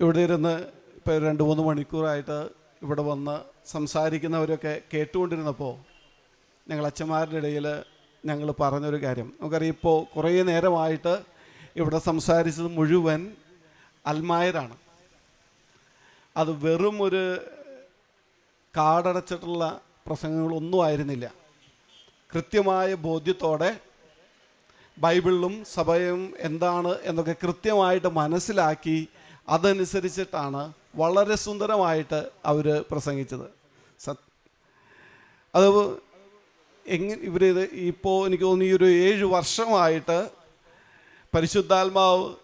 ഇവിടെ ഇരുന്ന് ഇപ്പോൾ രണ്ട് മൂന്ന് മണിക്കൂറായിട്ട് ഇവിടെ വന്ന് സംസാരിക്കുന്നവരൊക്കെ കേട്ടുകൊണ്ടിരുന്നപ്പോൾ ഞങ്ങൾ അച്ഛന്മാരുടെ ഇടയിൽ ഞങ്ങൾ പറഞ്ഞൊരു കാര്യം. നമുക്കറിയാം ഇപ്പോൾ കുറേ നേരമായിട്ട് ഇവിടെ സംസാരിച്ചത് മുഴുവൻ അൽമായരാണ്. അത് വെറും ഒരു കാടടച്ചിട്ടുള്ള പ്രസംഗങ്ങളൊന്നും ആയിരുന്നില്ല. കൃത്യമായ ബോധ്യത്തോടെ ബൈബിളിലും സഭയും എന്താണ് എന്നൊക്കെ കൃത്യമായിട്ട് മനസ്സിലാക്കി അതനുസരിച്ചിട്ടാണ് വളരെ സുന്ദരമായിട്ട് അവർ പ്രസംഗിച്ചത്. സത് അത് എങ്ങനെ ഇത് ഇപ്പോൾ എനിക്ക് തോന്നുന്നു ഈ ഒരു ഏഴ് വർഷമായിട്ട് പരിശുദ്ധാത്മാവ്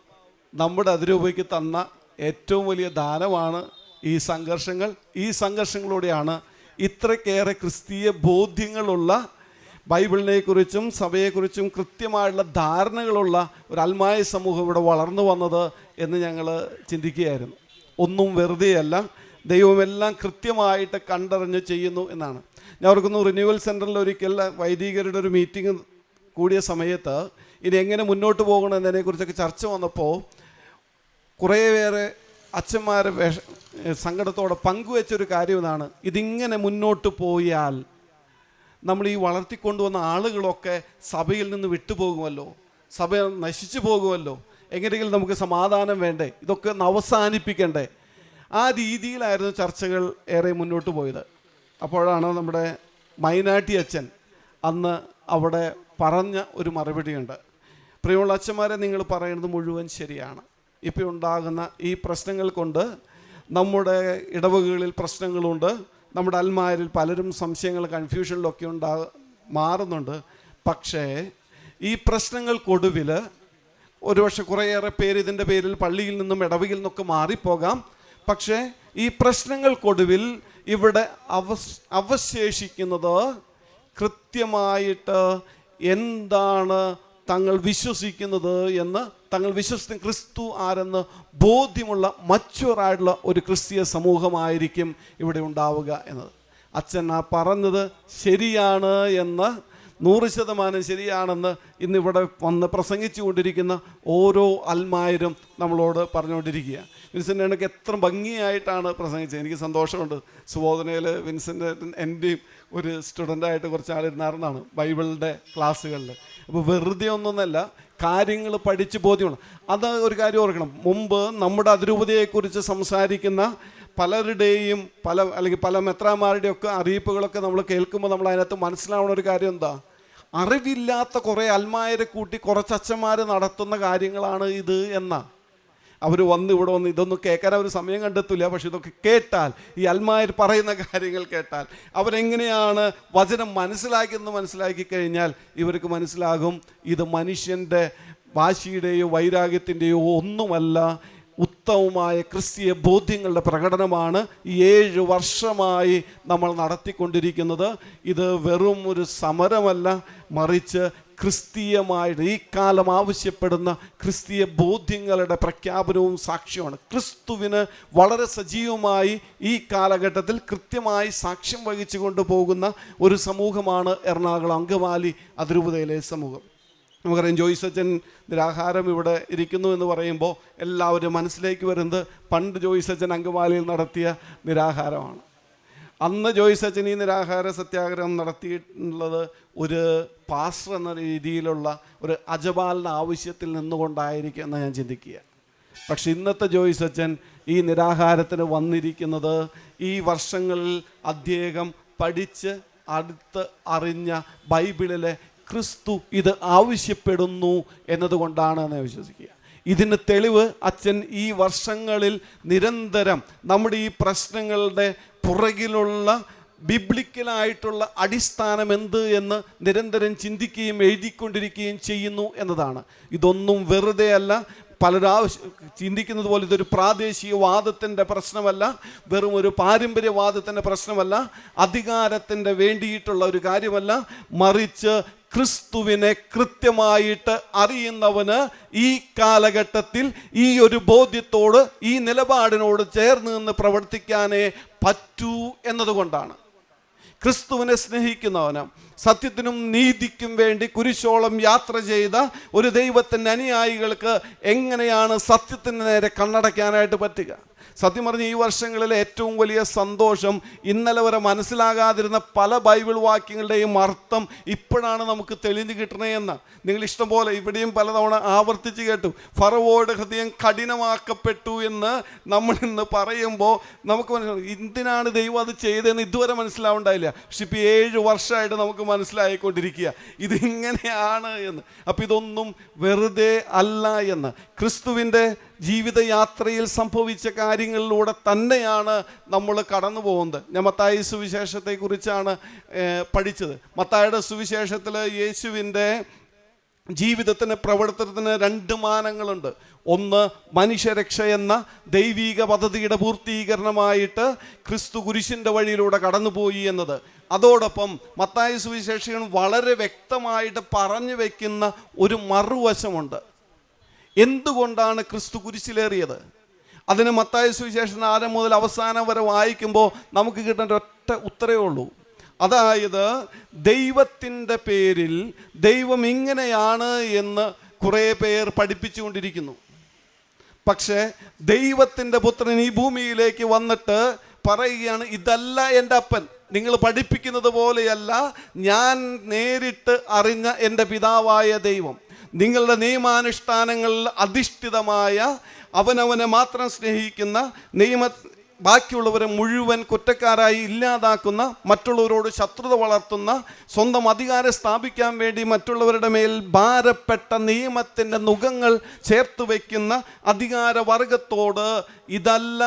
നമ്മുടെ അതിരൂപയ്ക്ക് തന്ന ഏറ്റവും വലിയ ദാനമാണ് ഈ സംഘർഷങ്ങൾ. ഈ സംഘർഷങ്ങളിലൂടെയാണ് ഇത്രയ്ക്കേറെ ക്രിസ്തീയ ബോധ്യങ്ങളുള്ള ബൈബിളിനെക്കുറിച്ചും സഭയെക്കുറിച്ചും കൃത്യമായുള്ള ധാരണകളുള്ള ഒരു അൽമായ സമൂഹം ഇവിടെ വളർന്നു വന്നത്. എന്ന് ഞങ്ങൾ ചിന്തിക്കുകയായിരുന്നു. ഒന്നും വെറുതെയല്ല ദൈവമെല്ലാം കൃത്യമായിട്ട് കണ്ടറിഞ്ഞ് ചെയ്യുന്നു എന്നാണ്. ഞാൻ ഓർക്കുന്നു റിന്യൂവൽ സെന്ററിൽ ഒരിക്കൽ വൈദികരുടെ ഒരു മീറ്റിംഗ് കൂടിയ സമയത്ത് ഇനി എങ്ങനെ മുന്നോട്ട് പോകണം എന്നതിനെക്കുറിച്ചൊക്കെ ചർച്ച വന്നപ്പോൾ കുറേ പേരെ അച്ഛന്മാരെ വേഷ സങ്കടത്തോടെ പങ്കുവെച്ചൊരു കാര്യം ഇതാണ്. ഇതിങ്ങനെ മുന്നോട്ട് പോയാൽ നമ്മൾ ഈ വളർത്തിക്കൊണ്ടുവന്ന ആളുകളൊക്കെ സഭയിൽ നിന്ന് വിട്ടുപോകുമല്ലോ. സഭ നശിച്ചു പോകുമല്ലോ. എങ്ങനെയെങ്കിലും നമുക്ക് സമാധാനം വേണ്ടേ? ഇതൊക്കെ ഒന്ന് അവസാനിപ്പിക്കണ്ടേ? ആ രീതിയിലായിരുന്നു ചർച്ചകൾ ഏറെ മുന്നോട്ട് പോയത്. അപ്പോഴാണ് നമ്മുടെ മൈനാട്ടി അച്ഛൻ അന്ന് അവിടെ പറഞ്ഞ ഒരു മറുപടിയുണ്ട്. പ്രിയമുള്ള അച്ഛന്മാരെ നിങ്ങൾ പറയുന്നത് മുഴുവൻ ശരിയാണ്. ഇപ്പോൾ ഉണ്ടാകുന്ന ഈ പ്രശ്നങ്ങൾ കൊണ്ട് നമ്മുടെ ഇടവകകളിൽ പ്രശ്നങ്ങളുണ്ട്. നമ്മുടെ അൽമാരിൽ പലരും സംശയങ്ങൾ കൺഫ്യൂഷനിലൊക്കെ ഉണ്ടാ മാറുന്നുണ്ട്. പക്ഷേ ഈ പ്രശ്നങ്ങൾക്കൊടുവിൽ ഒരുപക്ഷെ കുറേയേറെ പേര് ഇതിന്റെ പേരിൽ പള്ളിയിൽ നിന്നും ഇടവകയിൽ നിന്നൊക്കെ മാറിപ്പോകാം. പക്ഷേ ഈ പ്രശ്നങ്ങൾക്കൊടുവിൽ ഇവിടെ അവ അവശേഷിക്കുന്നത് കൃത്യമായിട്ട് എന്താണ് തങ്ങൾ വിശ്വസിക്കുന്നത് എന്ന് തങ്ങൾ വിശ്വസിക്കുന്ന ക്രിസ്തു ആരെന്ന് ബോധ്യമുള്ള മച്ചുവറായിട്ടുള്ള ഒരു ക്രിസ്തീയ സമൂഹമായിരിക്കും ഇവിടെ ഉണ്ടാവുക എന്നത്. അച്ഛൻ ആ പറഞ്ഞത് ശരിയാണ് എന്ന് നൂറ് ശതമാനം ശരിയാണെന്ന് ഇന്നിവിടെ വന്ന് പ്രസംഗിച്ചു കൊണ്ടിരിക്കുന്ന ഓരോ അൽമായരും നമ്മളോട് പറഞ്ഞുകൊണ്ടിരിക്കുക വിൻസെന്റ് എനിക്ക് എത്ര ഭംഗിയായിട്ടാണ് പ്രസംഗിച്ചത്. എനിക്ക് സന്തോഷമുണ്ട്. സുബോധനയിൽ വിൻസെന്റ് എന്റെയും ഒരു സ്റ്റുഡന്റായിട്ട് കുറച്ച് ആളിരുന്നായിരുന്നാണ് ബൈബിളിന്റെ ക്ലാസ്സുകളിൽ. അപ്പോൾ വെറുതെ ഒന്നൊന്നല്ല കാര്യങ്ങൾ പഠിച്ച് ബോധ്യമാണ്. അത് ഒരു കാര്യം ഓർക്കണം. മുമ്പ് നമ്മുടെ അതിരൂപതയെക്കുറിച്ച് സംസാരിക്കുന്ന പലരുടെയും പല അല്ലെങ്കിൽ പല മെത്രാമാരുടെയും ഒക്കെ അറിയിപ്പുകളൊക്കെ നമ്മൾ കേൾക്കുമ്പോൾ നമ്മൾ അതിനകത്ത് മനസ്സിലാവുന്ന ഒരു കാര്യം എന്താ? അറിവില്ലാത്ത കുറേ അൽമായരെ കൂട്ടി കുറച്ച് അച്ഛന്മാർ നടത്തുന്ന കാര്യങ്ങളാണ് ഇത് എന്നാ. അവർ വന്ന് ഇവിടെ വന്ന് ഇതൊന്നും കേൾക്കാൻ അവർ സമയം കണ്ടെത്തില്ല പക്ഷെ ഇതൊക്കെ കേട്ടാൽ ഈ അൽമായർ പറയുന്ന കാര്യങ്ങൾ കേട്ടാൽ അവരെങ്ങനെയാണ് വചനം മനസ്സിലാക്കിയെന്ന് മനസ്സിലാക്കി കഴിഞ്ഞാൽ ഇവർക്ക് മനസ്സിലാകും ഇത് മനുഷ്യന്റെ വാശിയുടെയോ വൈരാഗ്യത്തിന്റെയോ ഒന്നുമല്ല ഉത്തമമായ ക്രിസ്തീയ ബോധ്യങ്ങളുടെ പ്രകടനമാണ് ഏഴ് വർഷമായി നമ്മൾ നടത്തിക്കൊണ്ടിരിക്കുന്നത്. ഇത് വെറും ഒരു സമരമല്ല മറിച്ച് ക്രിസ്തീയമായിട്ട് ഈ കാലം ആവശ്യപ്പെടുന്ന ക്രിസ്തീയ ബോധ്യങ്ങളുടെ പ്രഖ്യാപനവും സാക്ഷ്യമാണ് ക്രിസ്തുവിന് വളരെ സജീവമായി ഈ കാലഘട്ടത്തിൽ കൃത്യമായി സാക്ഷ്യം വഹിച്ചു കൊണ്ടുപോകുന്ന ഒരു സമൂഹമാണ് എറണാകുളം അങ്കമാലി അതിരൂപതയിലെ സമൂഹം. നമുക്കറിയാം ജോയി സച്ചൻ നിരാഹാരം ഇവിടെ ഇരിക്കുന്നു എന്ന് പറയുമ്പോൾ എല്ലാവരും മനസ്സിലേക്ക് വരുന്നത് പണ്ട് ജോയി സച്ചൻ അങ്കമാലിയിൽ നടത്തിയ നിരാഹാരമാണ്. അന്ന് ജോയി സച്ചൻ ഈ നിരാഹാര സത്യാഗ്രഹം നടത്തിയിട്ടുള്ളത് ഒരു പാസ്റ്റർ എന്ന രീതിയിലുള്ള ഒരു അജപാലിന്റെ ആവശ്യത്തിൽ നിന്നുകൊണ്ടായിരിക്കും എന്ന് ഞാൻ ചിന്തിക്കുക. പക്ഷെ ഇന്നത്തെ ജോയി സച്ചൻ ഈ നിരാഹാരത്തിന് വന്നിരിക്കുന്നത് ഈ വർഷങ്ങളിൽ അദ്ദേഹം പഠിച്ച് അടുത്ത് അറിഞ്ഞ ബൈബിളിലെ ക്രിസ്തു ഇത് ആവശ്യപ്പെടുന്നു എന്നതുകൊണ്ടാണ് എന്ന് വിശ്വസിക്കുക. ഇതിന് തെളിവ് അച്ഛൻ ഈ വർഷങ്ങളിൽ നിരന്തരം നമ്മുടെ ഈ പ്രശ്നങ്ങളുടെ പുറകിലുള്ള ബിബ്ലിക്കലായിട്ടുള്ള അടിസ്ഥാനം എന്ത് എന്ന് നിരന്തരം ചിന്തിക്കുകയും എഴുതിക്കൊണ്ടിരിക്കുകയും ചെയ്യുന്നു എന്നതാണ്. ഇതൊന്നും വെറുതെ അല്ല പലരാവശ്യം ചിന്തിക്കുന്നത് പോലെ ഇതൊരു പ്രാദേശിക വാദത്തിന്റെ പ്രശ്നമല്ല വെറും ഒരു പാരമ്പര്യവാദത്തിന്റെ പ്രശ്നമല്ല അധികാരത്തിന്റെ വേണ്ടിയിട്ടുള്ള ഒരു കാര്യമല്ല. മറിച്ച് ക്രിസ്തുവിനെ കൃത്യമായിട്ട് അറിയുന്നവന് ഈ കാലഘട്ടത്തിൽ ഈ ഒരു ബോധ്യത്തോട് ഈ നിലപാടിനോട് ചേർന്ന് നിന്ന് പ്രവർത്തിക്കാനേ പറ്റൂ എന്നതുകൊണ്ടാണ്. ക്രിസ്തുവിനെ സ്നേഹിക്കുന്നവന് സത്യത്തിനും നീതിക്കും വേണ്ടി കുരിശോളം യാത്ര ചെയ്ത ഒരു ദൈവത്തിന്റെ അനുയായികൾക്ക് എങ്ങനെയാണ് സത്യത്തിന് നേരെ കണ്ണടയ്ക്കാനായിട്ട് പറ്റുക? സത്യം പറഞ്ഞ ഈ വർഷങ്ങളിലെ ഏറ്റവും വലിയ സന്തോഷം ഇന്നലെ വരെ മനസ്സിലാകാതിരുന്ന പല ബൈബിൾ വാക്യങ്ങളുടെയും അർത്ഥം ഇപ്പോഴാണ് നമുക്ക് തെളിഞ്ഞു കിട്ടണേയെന്ന് നിങ്ങൾ ഇഷ്ടംപോലെ ഇവിടെയും പലതവണ ആവർത്തിച്ച് കേട്ടു. ഫറവോയുടെ ഹൃദയം കഠിനമാക്കപ്പെട്ടു എന്ന് നമ്മൾ ഇന്ന് പറയുമ്പോൾ നമുക്ക് മനസ്സിലാവും. എന്തിനാണ് ദൈവം അത് ചെയ്തതെന്ന് ഇതുവരെ മനസ്സിലാവുണ്ടായില്ല. പക്ഷെ ഇപ്പോൾ ഏഴ് വർഷമായിട്ട് നമുക്ക് മനസ്സിലായിക്കൊണ്ടിരിക്കുക. ഇതിങ്ങനെയാണ് എന്ന്. അപ്പം ഇതൊന്നും വെറുതെ അല്ല എന്ന്. ക്രിസ്തുവിന്റെ ജീവിതയാത്രയിൽ സംഭവിച്ച കാര്യങ്ങളിലൂടെ തന്നെയാണ് നമ്മൾ കടന്നു പോകുന്നത്. ഞാൻ മത്തായി സുവിശേഷത്തെക്കുറിച്ചാണ് പഠിച്ചത്. മത്തായുടെ സുവിശേഷത്തിൽ യേശുവിന്റെ ജീവിതത്തിന് പ്രവർത്തനത്തിന് രണ്ട് മാനങ്ങളുണ്ട്. ഒന്ന് മനുഷ്യരക്ഷ എന്ന ദൈവീക പദ്ധതിയുടെ പൂർത്തീകരണമായിട്ട് ക്രിസ്തു കുരിശിന്റെ വഴിയിലൂടെ കടന്നുപോയി എന്നത്. അതോടൊപ്പം മത്തായ സുവിശേഷകൻ വളരെ വ്യക്തമായിട്ട് പറഞ്ഞു വയ്ക്കുന്ന ഒരു മറുവശമുണ്ട്. എന്തുകൊണ്ടാണ് ക്രിസ്തു കുരിശിലേറിയത്? അതിന് മത്തായ സുവിശേഷൻ ആരം മുതൽ അവസാനം വരെ വായിക്കുമ്പോൾ നമുക്ക് കിട്ടേണ്ട ഒറ്റ ഉത്തരവേ ഉള്ളൂ. അതായത് ദൈവത്തിന്റെ പേരിൽ ദൈവം ഇങ്ങനെയാണ് എന്ന് കുറേ പേർ പഠിപ്പിച്ചുകൊണ്ടിരിക്കുന്നു. പക്ഷേ ദൈവത്തിന്റെ പുത്രൻ ഈ ഭൂമിയിലേക്ക് വന്നിട്ട് പറയുകയാണ് ഇതല്ല എന്റെ അപ്പൻ. നിങ്ങൾ പഠിപ്പിക്കുന്നത് പോലെയല്ല ഞാൻ നേരിട്ട് അറിഞ്ഞ എന്റെ പിതാവായ ദൈവം. നിങ്ങളുടെ നിയമാനുഷ്ഠാനങ്ങളിൽ അധിഷ്ഠിതമായ അവനവനെ മാത്രം സ്നേഹിക്കുന്ന നിയമ ബാക്കിയുള്ളവരെ മുഴുവൻ കുറ്റക്കാരായി ഇല്ലാതാക്കുന്ന മറ്റുള്ളവരോട് ശത്രുത വളർത്തുന്ന സ്വന്തം അധികാരം സ്ഥാപിക്കാൻ വേണ്ടി മറ്റുള്ളവരുടെ മേൽ ഭാരപ്പെട്ട നിയമത്തിന്റെ നുഖങ്ങൾ ചേർത്ത് വയ്ക്കുന്ന അധികാരവർഗത്തോട് ഇതല്ല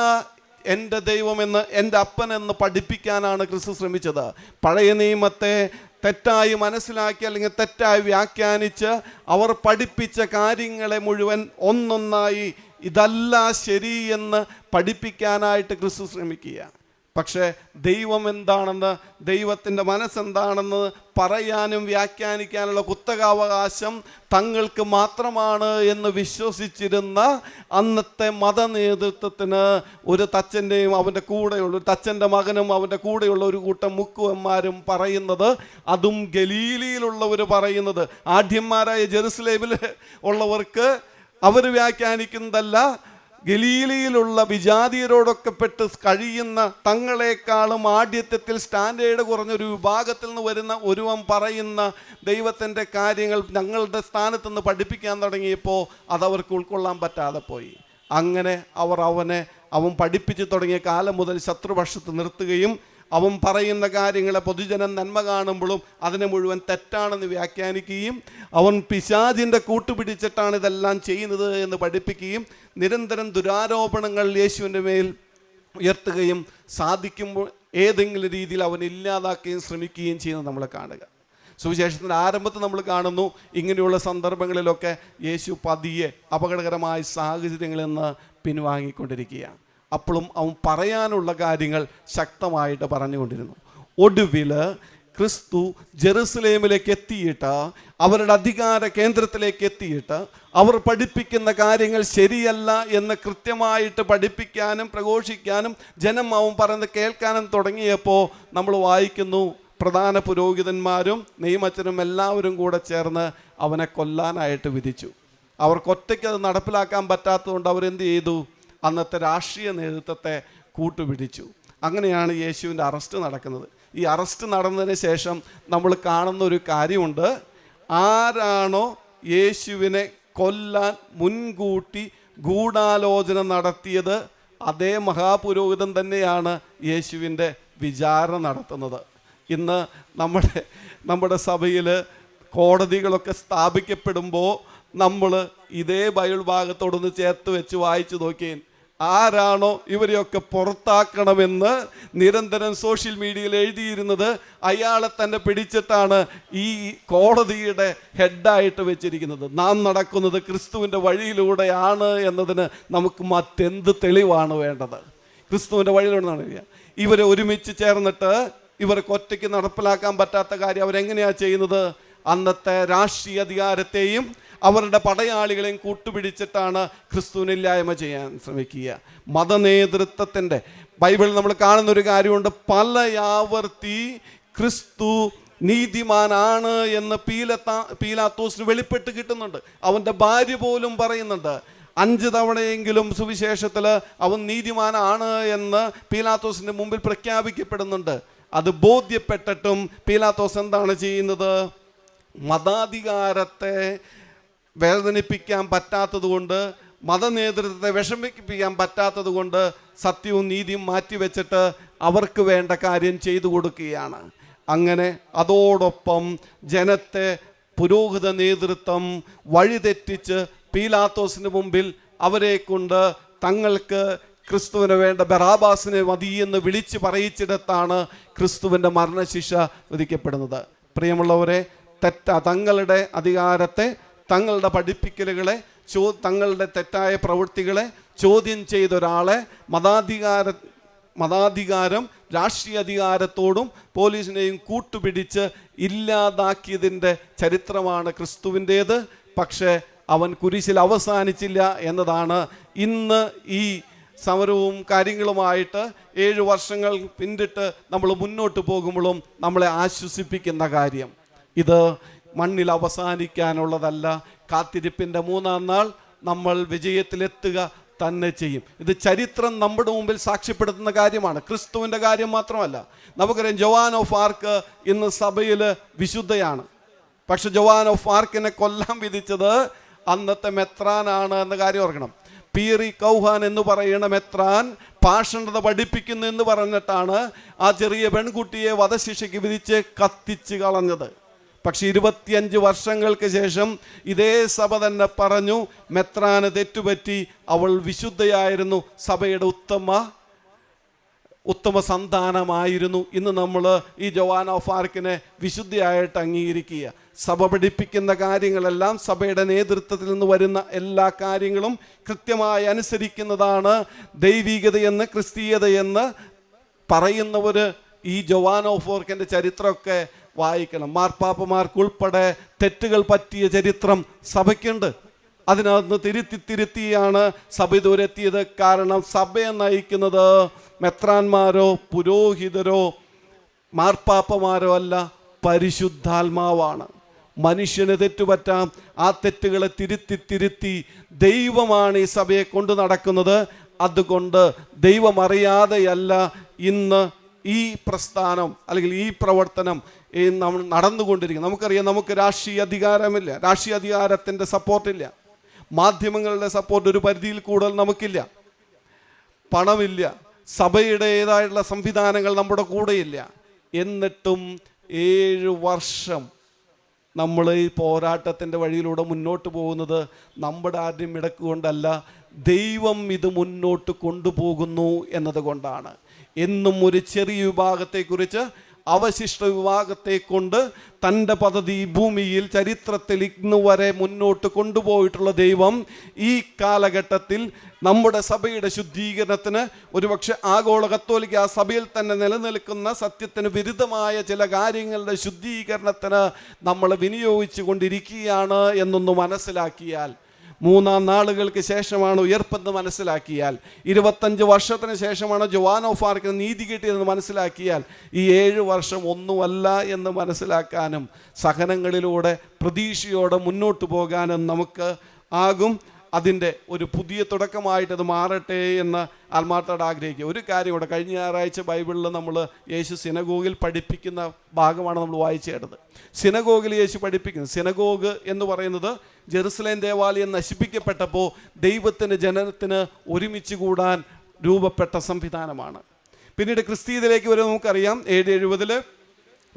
എന്റെ ദൈവമെന്ന് എന്റെ അപ്പനെന്ന് പഠിപ്പിക്കാനാണ് ക്രിസ്തു ശ്രമിച്ചത്. പഴയ നിയമത്തെ തെറ്റായി മനസ്സിലാക്കി അല്ലെങ്കിൽ തെറ്റായി വ്യാഖ്യാനിച്ച് അവർ പഠിപ്പിച്ച കാര്യങ്ങളെ മുഴുവൻ ഒന്നൊന്നായി ഇതല്ല ശരി എന്ന് പഠിപ്പിക്കാനായിട്ട് ക്രിസ്തു ശ്രമിക്കുക. പക്ഷേ ദൈവം എന്താണെന്ന് ദൈവത്തിന്റെ മനസ്സെന്താണെന്ന് പറയാനും വ്യാഖ്യാനിക്കാനുള്ള കുത്തകാവകാശം തങ്ങൾക്ക് മാത്രമാണ് എന്ന് വിശ്വസിച്ചിരുന്ന അന്നത്തെ മത നേതൃത്വത്തിന് ഒരു തച്ചന്റെയും അവന്റെ കൂടെയുള്ള തച്ചന്റെ മകനും അവന്റെ കൂടെയുള്ള ഒരു കൂട്ടം മുക്കുവന്മാരും പറയുന്നത് അതും ഗലീലിയിലുള്ളവർ പറയുന്നത്. ആഢ്യന്മാരായ ജെറുസലേമിൽ ഉള്ളവർക്ക് അവർ വ്യാഖ്യാനിക്കുന്നതല്ല ഗലീലയിലുള്ള വിജാതീയരോടൊക്കെ പെട്ട് കഴിയുന്ന തങ്ങളെക്കാളും ആഢ്യത്വത്തിൽ സ്റ്റാൻഡേർഡ് കുറഞ്ഞൊരു വിഭാഗത്തിൽ നിന്ന് വരുന്ന ഒരുവൻ പറയുന്ന ദൈവത്തിന്റെ കാര്യങ്ങൾ ഞങ്ങളുടെ സ്ഥാനത്ത് നിന്ന് പഠിപ്പിക്കാൻ തുടങ്ങിയപ്പോൾ അതവർക്ക് ഉൾക്കൊള്ളാൻ പറ്റാതെ പോയി. അങ്ങനെ അവർ അവനെ അവൻ പഠിപ്പിച്ചു തുടങ്ങിയ കാലം മുതൽ ശത്രുപക്ഷത്ത് നിർത്തുകയും അവൻ പറയുന്ന കാര്യങ്ങളെ പൊതുജനം നന്മ കാണുമ്പോഴും അതിനെ മുഴുവൻ തെറ്റാണെന്ന് വ്യാഖ്യാനിക്കുകയും അവൻ പിശാചിന്റെ കൂട്ടുപിടിച്ചിട്ടാണ് ഇതെല്ലാം ചെയ്യുന്നത് എന്ന് പഠിപ്പിക്കുകയും നിരന്തരം ദുരാരോപണങ്ങൾ യേശുവിന്റെ മേൽ ഉയർത്തുകയും സാധിക്കുമ്പോൾ ഏതെങ്കിലും രീതിയിൽ അവൻ ഇല്ലാതാക്കുകയും ശ്രമിക്കുകയും ചെയ്യുന്നത് നമ്മൾ കാണുക. സുവിശേഷത്തിന്റെ ആരംഭത്തിൽ നമ്മൾ കാണുന്നു ഇങ്ങനെയുള്ള സന്ദർഭങ്ങളിലൊക്കെ യേശു പതിയെ അപകടകരമായ സാഹചര്യങ്ങളിൽ നിന്ന് പിൻവാങ്ങിക്കൊണ്ടിരിക്കുകയാണ്. അപ്പോഴും അവൻ പറയാനുള്ള കാര്യങ്ങൾ ശക്തമായിട്ട് പറഞ്ഞുകൊണ്ടിരുന്നു. ഒടുവിൽ ക്രിസ്തു ജെറുസലേമിലേക്ക് എത്തിയിട്ട് അവരുടെ അധികാര കേന്ദ്രത്തിലേക്ക് എത്തിയിട്ട് അവർ പഠിപ്പിക്കുന്ന കാര്യങ്ങൾ ശരിയല്ല എന്ന് കൃത്യമായിട്ട് പഠിപ്പിക്കാനും പ്രഘോഷിക്കാനും ജനം അവൻ പറയുന്നത് കേൾക്കാനും തുടങ്ങിയപ്പോൾ നമ്മൾ വായിക്കുന്നു പ്രധാന പുരോഹിതന്മാരും നെയ്മച്ചനും എല്ലാവരും കൂടെ ചേർന്ന് അവനെ കൊല്ലാനായിട്ട് വിധിച്ചു. അവർക്കൊറ്റയ്ക്ക് അത് നടപ്പിലാക്കാൻ പറ്റാത്തതുകൊണ്ട് അവരെന്ത് ചെയ്തു? അന്നത്തെ രാഷ്ട്രീയ നേതൃത്വത്തെ കൂട്ടുപിടിച്ചു. അങ്ങനെയാണ് യേശുവിന്റെ അറസ്റ്റ് നടക്കുന്നത്. ഈ അറസ്റ്റ് നടന്നതിന് ശേഷം നമ്മൾ കാണുന്ന ഒരു കാര്യമുണ്ട്. ആരാണോ യേശുവിനെ കൊല്ലാൻ മുൻകൂട്ടി ഗൂഢാലോചന നടത്തിയത് അതേ മഹാപുരോഹിതൻ തന്നെയാണ് യേശുവിന്റെ വിചാരണ നടത്തുന്നത്. ഇന്ന് നമ്മുടെ നമ്മുടെ സഭയിൽ കോടതികളൊക്കെ സ്ഥാപിക്കപ്പെടുമ്പോൾ നമ്മൾ ഇതേ ബൈബിൾ ഭാഗത്തോടൊന്ന് ചേർത്ത് വെച്ച് വായിച്ചു നോക്കിയേൻ ആരാണോ ഇവരെയൊക്കെ പുറത്താക്കണമെന്ന് നിരന്തരം സോഷ്യൽ മീഡിയയിൽ എഴുതിയിരുന്നത് അയാളെ തന്നെ പിടിച്ചിട്ടാണ് ഈ കോടതിയുടെ ഹെഡായിട്ട് വെച്ചിരിക്കുന്നത്. നാം നടക്കുന്നത് ക്രിസ്തുവിന്റെ വഴിയിലൂടെയാണ് എന്നതിന് നമുക്ക് മറ്റെന്ത് തെളിവാണ് വേണ്ടത്? ക്രിസ്തുവിന്റെ വഴിയിലൂടെയാണ് ഇവരെ. ഒരുമിച്ച് ചേർന്നിട്ട് ഇവർക്ക് ഒറ്റയ്ക്ക് നടപ്പിലാക്കാൻ പറ്റാത്ത കാര്യം അവരെങ്ങനെയാണ് ചെയ്യുന്നത്? അന്നത്തെ രാഷ്ട്രീയ അധികാരത്തെയും അവരുടെ പടയാളികളെയും കൂട്ടുപിടിച്ചിട്ടാണ് ക്രിസ്തുവിനില്ലായ്മ ചെയ്യാൻ ശ്രമിക്കുക. മതനേതൃത്വത്തിന്റെ ബൈബിളിൽ നമ്മൾ കാണുന്ന ഒരു കാര്യമുണ്ട്. പല ആവർത്തി ക്രിസ്തു നീതിമാനാണ് എന്ന് പീലത്താ പീലാത്തോസിന് വെളിപ്പെട്ട് കിട്ടുന്നുണ്ട്. അവന്റെ ഭാര്യ പോലും പറയുന്നുണ്ട്. അഞ്ച് തവണയെങ്കിലും സുവിശേഷത്തിൽ അവൻ നീതിമാനാണ് എന്ന് പീലാത്തോസിന്റെ മുമ്പിൽ പ്രഖ്യാപിക്കപ്പെടുന്നുണ്ട്. അത് ബോധ്യപ്പെട്ടിട്ടും പീലാത്തോസ് എന്താണ് ചെയ്യുന്നത്? മതാധികാരത്തെ വേദനിപ്പിക്കാൻ പറ്റാത്തതുകൊണ്ട് മതനേതൃത്വത്തെ വിഷമിപ്പിക്കാൻ പറ്റാത്തതുകൊണ്ട് സത്യവും നീതിയും മാറ്റിവെച്ചിട്ട് അവർക്ക് വേണ്ട കാര്യം ചെയ്തു കൊടുക്കുകയാണ്. അങ്ങനെ അതോടൊപ്പം ജനത്തെ പുരോഹിത നേതൃത്വം വഴിതെറ്റിച്ച് പീലാത്തോസിന് മുമ്പിൽ അവരെ കൊണ്ട് തങ്ങൾക്ക് ക്രിസ്തുവിന് വേണ്ട ബറാബാസിനെ മതി എന്ന് വിളിച്ച് പറയിച്ചിടത്താണ് ക്രിസ്തുവിന്റെ മരണശിക്ഷ വിധിക്കപ്പെടുന്നത്. പ്രിയമുള്ളവരെ തെറ്റ തങ്ങളുടെ അധികാരത്തെ തങ്ങളുടെ പഠിപ്പിക്കലുകളെ ചോ തങ്ങളുടെ തെറ്റായ പ്രവൃത്തികളെ ചോദ്യം ചെയ്ത ഒരാളെ മതാധികാര മതാധികാരം രാഷ്ട്രീയ അധികാരത്തോടും പോലീസിനെയും കൂട്ടുപിടിച്ച് ഇല്ലാതാക്കിയതിന്റെ ചരിത്രമാണ് ക്രിസ്തുവിന്റേത്. പക്ഷേ അവൻ കുരിശിൽ അവസാനിച്ചില്ല എന്നതാണ്. ഇന്ന് ഈ സമരവും കാര്യങ്ങളുമായിട്ട് ഏഴ് വർഷങ്ങൾ പിന്നിട്ട് നമ്മൾ മുന്നോട്ട് പോകുമ്പോഴും നമ്മളെ ആശ്വസിപ്പിക്കുന്ന കാര്യം. ഇത് മണ്ണിൽ അവസാനിക്കാനുള്ളതല്ല. കാത്തിരിപ്പിന്റെ മൂന്നാം നാൾ നമ്മൾ വിജയത്തിലെത്തുക തന്നെ ചെയ്യും. ഇത് ചരിത്രം നമ്മുടെ മുമ്പിൽ സാക്ഷ്യപ്പെടുത്തുന്ന കാര്യമാണ്. ക്രിസ്തുവിന്റെ കാര്യം മാത്രമല്ല. നമുക്കറിയാം ജവാൻ ഓഫ് ആർക്ക് ഇന്ന് സഭയിൽ വിശുദ്ധയാണ്. പക്ഷെ ജവാൻ ഓഫ് ആർക്കിനെ കൊല്ലാൻ വിധിച്ചത് അന്നത്തെ മെത്രാനാണ് എന്ന കാര്യം ഓർക്കണം. പീറി കൗഹാൻ എന്ന് പറയുന്ന മെത്രാൻ പാഷണത പഠിപ്പിക്കുന്നു എന്ന് പറഞ്ഞിട്ടാണ് ആ ചെറിയ പെൺകുട്ടിയെ വധശിക്ഷയ്ക്ക് വിധിച്ച് കത്തിച്ച് കളഞ്ഞത്. പക്ഷെ ഇരുപത്തിയഞ്ച് വർഷങ്ങൾക്ക് ശേഷം ഇതേ സഭ തന്നെ പറഞ്ഞു മെത്രാന് തെറ്റുപറ്റി അവൾ വിശുദ്ധയായിരുന്നു സഭയുടെ ഉത്തമ ഉത്തമ സന്താനമായിരുന്നു. ഇന്ന് നമ്മൾ ഈ ജവാൻ ഓഫ് ആർക്കിനെ വിശുദ്ധിയായിട്ട് അംഗീകരിക്കുക. സഭ പഠിപ്പിക്കുന്ന കാര്യങ്ങളെല്ലാം സഭയുടെ നേതൃത്വത്തിൽ നിന്ന് വരുന്ന എല്ലാ കാര്യങ്ങളും കൃത്യമായി അനുസരിക്കുന്നതാണ് ദൈവികതയെന്ന് ക്രിസ്തീയതയെന്ന് പറയുന്നവർ ഈ ജവാൻ ഓഫ് ഓർക്കിന്റെ ചരിത്രമൊക്കെ വായിക്കണം. മാർപ്പാപ്പമാർക്കുൾപ്പെടെ തെറ്റുകൾ പറ്റിയ ചരിത്രം സഭയ്ക്കുണ്ട്. അതിനകത്ത് തിരുത്തി തിരുത്തിയാണ് സഭ ഇതുവരെത്തിയത് കാരണം സഭയെ നയിക്കുന്നത് മെത്രാന്മാരോ പുരോഹിതരോ മാർപ്പാപ്പമാരോ അല്ല പരിശുദ്ധാത്മാവാണ്. മനുഷ്യന് തെറ്റുപറ്റാം. ആ തെറ്റുകളെ തിരുത്തി തിരുത്തി ദൈവമാണ് ഈ സഭയെ കൊണ്ടു നടക്കുന്നത്. അതുകൊണ്ട് ദൈവമറിയാതെയല്ല ഇന്ന് ഈ പ്രസ്ഥാനം അല്ലെങ്കിൽ ഈ പ്രവർത്തനം ഈ നമ്മൾ നടന്നുകൊണ്ടിരിക്കും നമുക്കറിയാം നമുക്ക് രാഷ്ട്രീയ അധികാരമില്ല. രാഷ്ട്രീയ അധികാരത്തിന്റെ സപ്പോർട്ടില്ല. മാധ്യമങ്ങളുടെ സപ്പോർട്ട് ഒരു പരിധിയിൽ കൂടുതൽ നമുക്കില്ല. പണമില്ല. സഭയുടേതായിട്ടുള്ള സംവിധാനങ്ങൾ നമ്മുടെ കൂടെയില്ല. എന്നിട്ടും ഏഴ് വർഷം നമ്മൾ ഈ പോരാട്ടത്തിന്റെ വഴിയിലൂടെ മുന്നോട്ട് പോകുന്നത് നമ്മുടെ ആരുടെയും ഇടക്കുകൊണ്ടല്ല ദൈവം ഇത് മുന്നോട്ട് കൊണ്ടുപോകുന്നു എന്നതുകൊണ്ടാണ്. എന്നും ഒരു ചെറിയ വിഭാഗത്തെക്കുറിച്ച് അവശിഷ്ട വിഭാഗത്തെ കൊണ്ട് തന്റെ പദ്ധതി ഭൂമിയിൽ ചരിത്രത്തിൽ ഇന്ന് വരെ മുന്നോട്ട് കൊണ്ടുപോയിട്ടുള്ള ദൈവം ഈ കാലഘട്ടത്തിൽ നമ്മുടെ സഭയുടെ ശുദ്ധീകരണത്തിന് ഒരുപക്ഷെ ആഗോള കത്തോലിക്ക ആ സഭയിൽ തന്നെ നിലനിൽക്കുന്ന സത്യത്തിന് വിരുദ്ധമായ ചില കാര്യങ്ങളുടെ ശുദ്ധീകരണത്തിന് നമ്മൾ വിനിയോഗിച്ചു കൊണ്ടിരിക്കുകയാണ് എന്നൊന്ന് മനസ്സിലാക്കിയാൽ മൂന്നാം നാളുകൾക്ക് ശേഷമാണ് ഉയർപ്പെന്ന് മനസ്സിലാക്കിയാൽ ഇരുപത്തഞ്ച് വർഷത്തിന് ശേഷമാണ് ജവാൻ ഓഫ് ആർക്കിന് നീതി കിട്ടിയതെന്ന് മനസ്സിലാക്കിയാൽ ഈ ഏഴ് വർഷം ഒന്നുമല്ല എന്ന് മനസ്സിലാക്കാനും സഹനങ്ങളിലൂടെ പ്രതീക്ഷയോടെ മുന്നോട്ട് പോകാനും നമുക്ക് ആകും. അതിന്റെ ഒരു പുതിയ തുടക്കമായിട്ട് അത് മാറട്ടെ എന്ന് ആത്മാർത്ഥയോട് ആഗ്രഹിക്കുക. ഒരു കാര്യം കൂടെ കഴിഞ്ഞ ഞായറാഴ്ച ബൈബിളിൽ നമ്മൾ യേശു സിനഗോഗിൽ പഠിപ്പിക്കുന്ന ഭാഗമാണ് നമ്മൾ വായിച്ചു കേട്ടത്. സിനഗോഗിൽ യേശു പഠിപ്പിക്കുന്നത് സിനഗോഗ് എന്ന് പറയുന്നത് ജെറുസലേം ദേവാലയം നശിപ്പിക്കപ്പെട്ടപ്പോൾ ദൈവത്തിന് ജനനത്തിന് ഒരുമിച്ച് കൂടാൻ രൂപപ്പെട്ട സംവിധാനമാണ്. പിന്നീട് ക്രിസ്തീയതയിലേക്ക് വരെ നമുക്കറിയാം ഏഴ് എഴുപതിൽ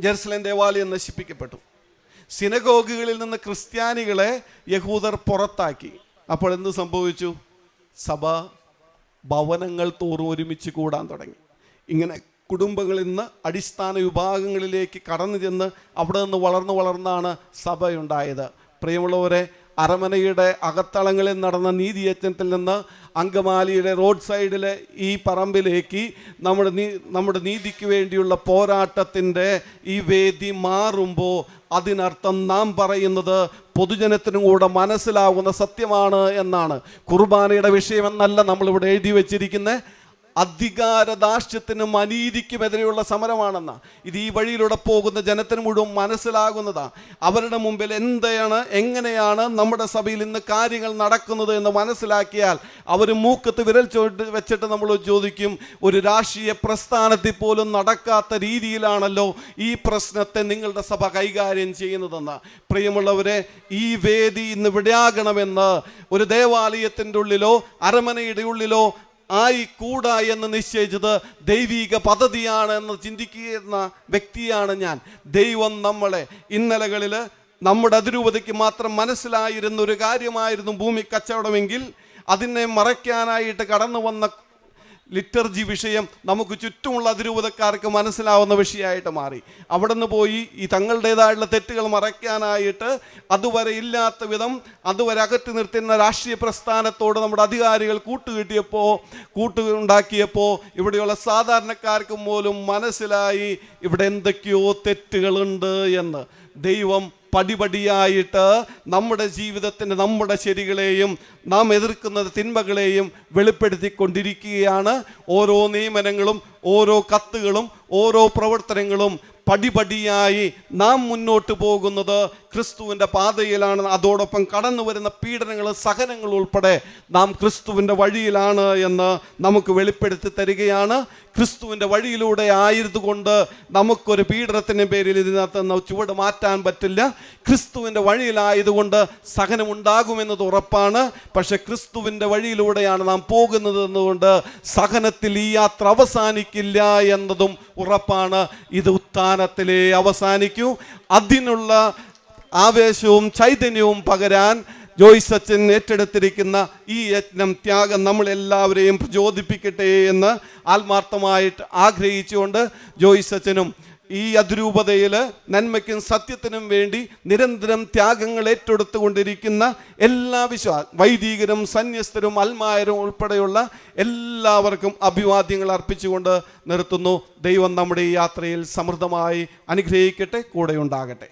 ജെറുസലേം ദേവാലയം നശിപ്പിക്കപ്പെട്ടു. സിനഗോഗുകളിൽ നിന്ന് ക്രിസ്ത്യാനികളെ യഹൂദർ പുറത്താക്കി. അപ്പോൾ എന്ത് സംഭവിച്ചു? സഭ ഭവനങ്ങൾ തോറും ഒരുമിച്ച് കൂടാൻ തുടങ്ങി. ഇങ്ങനെ കുടുംബങ്ങളിൽ നിന്ന് അടിസ്ഥാന വിഭാഗങ്ങളിലേക്ക് കടന്നു ചെന്ന് അവിടെ നിന്ന് വളർന്നു വളർന്നാണ് സഭയുണ്ടായത്. പ്രിയമുള്ളവരെ അരമനയുടെ അകത്തളങ്ങളിൽ നടന്ന നീതിയജ്ഞത്തിൽ നിന്ന് അങ്കമാലിയുടെ റോഡ് സൈഡിലെ ഈ പറമ്പിലേക്ക് നമ്മുടെ നീ നമ്മുടെ നീതിക്ക് വേണ്ടിയുള്ള പോരാട്ടത്തിന്റെ ഈ വേദി മാറുമ്പോൾ അതിനർത്ഥം നാം പറയുന്നത് പൊതുജനത്തിനും കൂടെ മനസ്സിലാകുന്ന സത്യമാണ് എന്നാണ്. കുർബാനയുടെ വിഷയമെന്നല്ല നമ്മളിവിടെ എഴുതി വച്ചിരിക്കുന്നത്. അധികാരദാർഷ്ട്യത്തിനും അനീതിക്കുമെതിരെയുള്ള സമരമാണെന്ന. ഇത് ഈ വഴിയിലൂടെ പോകുന്ന ജനത്തിന് മുഴുവൻ മനസ്സിലാകുന്നതാ. അവരുടെ മുമ്പിൽ എന്താണ് എങ്ങനെയാണ് നമ്മുടെ സഭയിൽ ഇന്ന് കാര്യങ്ങൾ നടക്കുന്നത് എന്ന് മനസ്സിലാക്കിയാൽ അവർ മൂക്കത്ത് വിരൽ ചോട്ട് വെച്ചിട്ട് നമ്മൾ ചോദിക്കും ഒരു രാഷ്ട്രീയ പ്രസ്ഥാനത്തിൽ പോലും നടക്കാത്ത രീതിയിലാണല്ലോ ഈ പ്രശ്നത്തെ നിങ്ങളുടെ സഭ കൈകാര്യം ചെയ്യുന്നതെന്ന്. പ്രിയമുള്ളവരെ ഈ വേദി ഇന്ന് വിടയാകണമെന്ന് ഒരു ദേവാലയത്തിന്റെ ഉള്ളിലോ അരമനയുടെ ഉള്ളിലോ ആയി കൂടാ എന്ന് നിശ്ചയിച്ചത് ദൈവിക പദ്ധതിയാണ് എന്ന് ചിന്തിക്കുന്ന വ്യക്തിയാണ് ഞാൻ. ദൈവം നമ്മളെ ഇന്നലകളിൽ നമ്മുടെ അതിരൂപതയ്ക്ക് മാത്രം മനസ്സിലായിരുന്ന ഒരു കാര്യമായിരുന്നു ഭൂമി കച്ചവടമെങ്കിൽ അതിനെ മറയ്ക്കാനായിട്ട് കടന്നു വന്ന ലിറ്റർജി വിഷയം നമുക്ക് ചുറ്റുമുള്ള അതിരൂപതക്കാർക്ക് മനസ്സിലാവുന്ന വിഷയമായിട്ട് മാറി. അവിടെ നിന്ന് പോയി ഈ തങ്ങളുടേതായിട്ടുള്ള തെറ്റുകൾ മറയ്ക്കാനായിട്ട് അതുവരെ ഇല്ലാത്ത വിധം അതുവരെ അകറ്റി നിർത്തുന്ന രാഷ്ട്രീയ പ്രസ്ഥാനത്തോട് നമ്മുടെ അധികാരികൾ കൂട്ടുകിട്ടിയപ്പോൾ കൂട്ടുണ്ടാക്കിയപ്പോൾ ഇവിടെയുള്ള സാധാരണക്കാർക്കും പോലും മനസ്സിലായി ഇവിടെ എന്തൊക്കെയോ തെറ്റുകളുണ്ട് എന്ന്. ദൈവം പടിപടിയായിട്ട് നമ്മുടെ ജീവിതത്തിന് നമ്മുടെ ശരികളെയും നാം എതിർക്കുന്ന തിന്മകളെയും വെളിപ്പെടുത്തിക്കൊണ്ടിരിക്കുകയാണ്. ഓരോ നിയമനങ്ങളും ഓരോ കത്തുകളും ഓരോ പ്രവർത്തനങ്ങളും പടിപടിയായി നാം മുന്നോട്ട് പോകുന്നത് ക്രിസ്തുവിന്റെ പാതയിലാണ്. അതോടൊപ്പം കടന്നു വരുന്ന പീഡനങ്ങൾ സഹനങ്ങൾ ഉൾപ്പെടെ നാം ക്രിസ്തുവിന്റെ വഴിയിലാണ് എന്ന് നമുക്ക് വെളിപ്പെടുത്തി തരികയാണ്. ക്രിസ്തുവിന്റെ വഴിയിലൂടെ ആയിരുന്നുകൊണ്ട് നമുക്കൊരു പീഡനത്തിന്റെ പേരിൽ ഇതിനകത്ത് നിന്ന് ചുവട് മാറ്റാൻ പറ്റില്ല. ക്രിസ്തുവിന്റെ വഴിയിലായതുകൊണ്ട് സഹനമുണ്ടാകുമെന്നത് ഉറപ്പാണ്. പക്ഷെ ക്രിസ്തുവിന്റെ വഴിയിലൂടെയാണ് നാം പോകുന്നത് എന്നുകൊണ്ട് സഹനത്തിൽ ഈ യാത്ര അവസാനിക്കില്ല എന്നതും ഉറപ്പാണ്. ഇത് ഉത്ഥാനത്തിലേ അവസാനിക്കൂ. അതിനുള്ള ആവേശവും ചൈതന്യവും പകരാൻ ജോയ്സ് അച്ഛൻ ഏറ്റെടുത്തിരിക്കുന്ന ഈ യജ്ഞം ത്യാഗം നമ്മളെല്ലാവരെയും പ്രചോദിപ്പിക്കട്ടെ എന്ന് ആത്മാർത്ഥമായിട്ട് ആഗ്രഹിച്ചുകൊണ്ട് ജോയ്സ് അച്ഛനും ഈ അതിരൂപതയിൽ നന്മയ്ക്കും സത്യത്തിനും വേണ്ടി നിരന്തരം ത്യാഗങ്ങൾ ഏറ്റെടുത്തുകൊണ്ടിരിക്കുന്ന എല്ലാ വിശ്വാസ വൈദികരും സന്യസ്തരും അൽമായരും ഉൾപ്പെടെയുള്ള എല്ലാവർക്കും അഭിവാദ്യങ്ങൾ അർപ്പിച്ചുകൊണ്ട് നിർത്തുന്നു. ദൈവം നമ്മുടെ ഈ യാത്രയിൽ സമൃദ്ധമായി അനുഗ്രഹിക്കട്ടെ കൂടെ ഉണ്ടാകട്ടെ